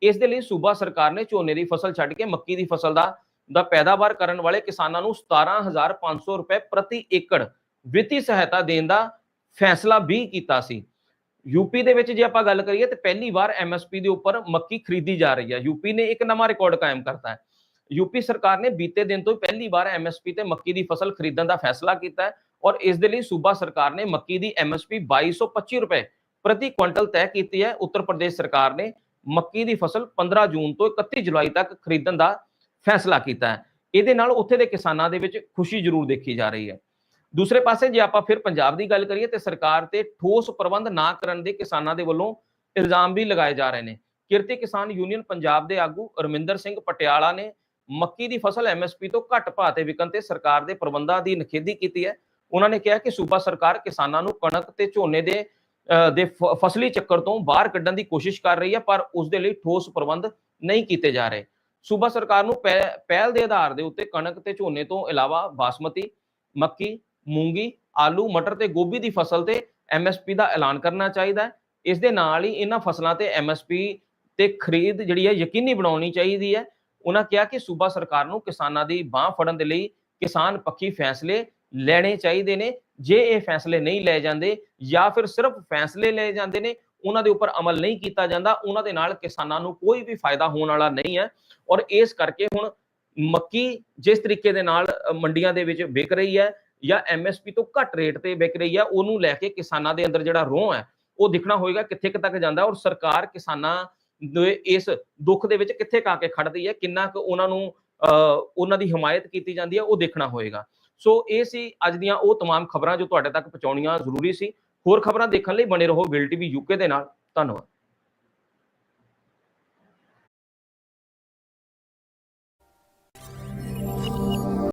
ਇਸ ਦੇ ਲਈ ਸੂਬਾ ਸਰਕਾਰ ਨੇ ਝੋਨੇ ਦੀ ਫਸਲ ਛੱਡ ਕੇ ਮੱਕੀ ਦੀ ਫਸਲ ਦਾ ਦਾ ਪੈਦਾਵਾਰ ਕਰਨ ਵਾਲੇ ਕਿਸਾਨਾਂ ਨੂੰ 17500 ਰੁਪਏ ਪ੍ਰਤੀ ਏਕੜ ਵਿੱਤੀ ਸਹਾਇਤਾ ਦੇਣ ਦਾ ਫੈਸਲਾ ਵੀ ਕੀਤਾ ਸੀ। ਯੂਪੀ ਦੇ ਵਿੱਚ ਜੇ ਆਪਾਂ ਗੱਲ ਕਰੀਏ ਤੇ ਪਹਿਲੀ ਵਾਰ ਐਮਐਸਪੀ ਦੇ ਉੱਪਰ ਮੱਕੀ ਖਰੀਦੀ ਜਾ ਰਹੀ ਹੈ। ਯੂਪੀ ਨੇ ਇੱਕ ਨਵਾਂ ਰਿਕਾਰਡ ਕਾਇਮ ਕਰਤਾ ਹੈ। ਯੂਪੀ ਸਰਕਾਰ ਨੇ ਬੀਤੇ ਦਿਨ ਤੋਂ ਪਹਿਲੀ ਵਾਰ ਐਮਐਸਪੀ ਤੇ ਮੱਕੀ ਦੀ ਫਸਲ ਖਰੀਦਣ ਦਾ ਫੈਸਲਾ ਕੀਤਾ ਹੈ ਔਰ ਇਸ ਦੇ ਲਈ ਸੂਬਾ ਸਰਕਾਰ ਨੇ ਮੱਕੀ ਦੀ ਐਮਐਸਪੀ 2225 ਰੁਪਏ ਪ੍ਰਤੀ ਕੁਇੰਟਲ ਤੈਅ ਕੀਤੀ ਹੈ। ਉੱਤਰ ਪ੍ਰਦੇਸ਼ ਸਰਕਾਰ ਨੇ ਮੱਕੀ ਦੀ ਫਸਲ 15 ਜੂਨ ਤੋਂ 31 ਜੁਲਾਈ ਤੱਕ ਖਰੀਦਣ ਦਾ ਫੈਸਲਾ ਕੀਤਾ ਹੈ। ਇਹਦੇ ਨਾਲ ਉੱਥੇ ਦੇ ਕਿਸਾਨਾਂ ਦੇ ਵਿੱਚ ਖੁਸ਼ੀ ਜ਼ਰੂਰ ਦੇਖੀ ਜਾ ਰਹੀ ਹੈ। ਦੂਸਰੇ ਪਾਸੇ ਜੇ ਆਪਾਂ ਫਿਰ ਪੰਜਾਬ ਦੀ ਗੱਲ ਕਰੀਏ ਤੇ ਸਰਕਾਰ ਤੇ ਠੋਸ ਪ੍ਰਬੰਧ ਨਾ ਕਰਨ ਦੇ ਕਿਸਾਨਾਂ ਦੇ ਵੱਲੋਂ ਇਲਜ਼ਾਮ ਵੀ ਲਗਾਏ ਜਾ ਰਹੇ ਨੇ। ਕਿਰਤੀ ਕਿਸਾਨ ਯੂਨੀਅਨ ਪੰਜਾਬ ਦੇ ਆਗੂ ਰਮਿੰਦਰ ਸਿੰਘ ਪਟਿਆਲਾ ਨੇ ਮੱਕੀ ਦੀ ਫਸਲ ਐਮਐਸਪੀ ਤੋਂ ਘੱਟ ਭਾਅ ਤੇ ਵਿਕਣ ਤੇ ਸਰਕਾਰ ਦੇ ਪ੍ਰਬੰਧਾਂ ਦੀ ਨਿਖੇਧੀ ਕੀਤੀ ਹੈ। ਉਹਨਾਂ ਨੇ ਕਿਹਾ ਕਿ ਸੂਬਾ ਸਰਕਾਰ ਕਿਸਾਨਾਂ ਨੂੰ ਕਣਕ ਤੇ ਝੋਨੇ ਦੇ ਦੇ ਫਸਲੀ ਚੱਕਰ ਤੋਂ ਬਾਹਰ ਕੱਢਣ ਦੀ ਕੋਸ਼ਿਸ਼ ਕਰ ਰਹੀ ਹੈ, ਪਰ ਉਸ ਦੇ ਲਈ ਠੋਸ ਪ੍ਰਬੰਧ ਨਹੀਂ ਕੀਤੇ ਜਾ ਰਹੇ। ਸੂਬਾ ਸਰਕਾਰ ਨੂੰ ਪਹਿ- ਪਹਿਲ ਦੇ ਆਧਾਰ ਦੇ ਉੱਤੇ ਕਣਕ ਤੇ ਝੋਨੇ ਤੋਂ ਇਲਾਵਾ ਬਾਸਮਤੀ, ਮੱਕੀ, ਮੂੰਗੀ, ਆਲੂ, ਮਟਰ ਤੇ ਗੋਭੀ ਦੀ ਫਸਲ ਤੇ ਐਮਐਸਪੀ ਦਾ ਐਲਾਨ ਕਰਨਾ ਚਾਹੀਦਾ ਹੈ। ਇਸ ਦੇ ਨਾਲ ਹੀ ਇਹਨਾਂ ਫਸਲਾਂ ਤੇ ਐਮਐਸਪੀ ਤੇ ਖਰੀਦ ਜਿਹੜੀ ਹੈ ਯਕੀਨੀ ਬਣਾਉਣੀ ਚਾਹੀਦੀ ਹੈ। ਉਹਨਾਂ ਕਿਹਾ ਕਿ ਸੂਬਾ ਸਰਕਾਰ ਨੂੰ ਕਿਸਾਨਾਂ ਦੀ ਬਾਹ ਫੜਨ ਦੇ ਲਈ ਕਿਸਾਨ ਪੱਖੀ ਫੈਸਲੇ ਲੈਣੇ ਚਾਹੀਦੇ ਨੇ। ਜੇ ਇਹ ਫੈਸਲੇ ਨਹੀਂ ਲਏ ਜਾਂਦੇ ਜਾਂ ਫਿਰ ਸਿਰਫ ਫੈਸਲੇ ਲਏ ਜਾਂਦੇ ਨੇ ਉਹਨਾਂ ਦੇ ਉੱਪਰ ਅਮਲ ਨਹੀਂ ਕੀਤਾ ਜਾਂਦਾ ਉਹਨਾਂ ਦੇ ਨਾਲ ਕਿਸਾਨਾਂ ਨੂੰ ਕੋਈ ਵੀ ਫਾਇਦਾ ਹੋਣ ਵਾਲਾ ਨਹੀਂ ਹੈ ਔਰ ਇਸ ਕਰਕੇ ਹੁਣ ਮੱਕੀ ਜਿਸ ਤਰੀਕੇ ਦੇ ਨਾਲ ਅ, ਮੰਡੀਆਂ ਦੇ ਵਿੱਚ ਵਿਕ ਰਹੀ ਹੈ ਜਾਂ ਐਮਐਸਪੀ ਤੋਂ ਘੱਟ ਰੇਟ ਤੇ ਵਿਕ ਰਹੀ ਹੈ ਉਹਨੂੰ ਲੈ ਕੇ ਕਿਸਾਨਾਂ ਦੇ ਅੰਦਰ ਜਿਹੜਾ ਰੋਹ ਹੈ ਉਹ ਦਿਖਣਾ ਹੋਏਗਾ ਕਿੱਥੇ ਕੁ ਤੱਕ ਜਾਂਦਾ ਔਰ ਸਰਕਾਰ ਕਿਸਾਨਾਂ ਦੇ ਇਸ ਦੁੱਖ ਦੇ ਵਿੱਚ ਕਿੱਥੇ ਕਾ ਕੇ ਖੜਦੀ ਹੈ ਕਿੰਨਾ ਕੁ ਉਹਨਾਂ ਨੂੰ ਅਹ, ਉਹਨਾਂ ਦੀ ਹਮਾਇਤ ਕੀਤੀ ਜਾਂਦੀ ਹੈ ਉਹ ਦੇਖਣਾ ਹੋਏਗਾ ਸੋ ਇਹ ਸੀ ਅੱਜ ਦੀਆਂ ਉਹ तमाम ਖਬਰਾਂ ਜੋ ਤੁਹਾਡੇ ਤੱਕ ਪਹੁੰਚਾਉਣੀਆਂ ਜ਼ਰੂਰੀ ਸੀ ਹੋਰ ਖਬਰਾਂ ਦੇਖਣ ਲਈ ਬਣੇ ਰਹੋ ਵਿਲ ਟੀਵੀ ਯੂਕੇ ਦੇ ਨਾਲ। ਧੰਨਵਾਦ।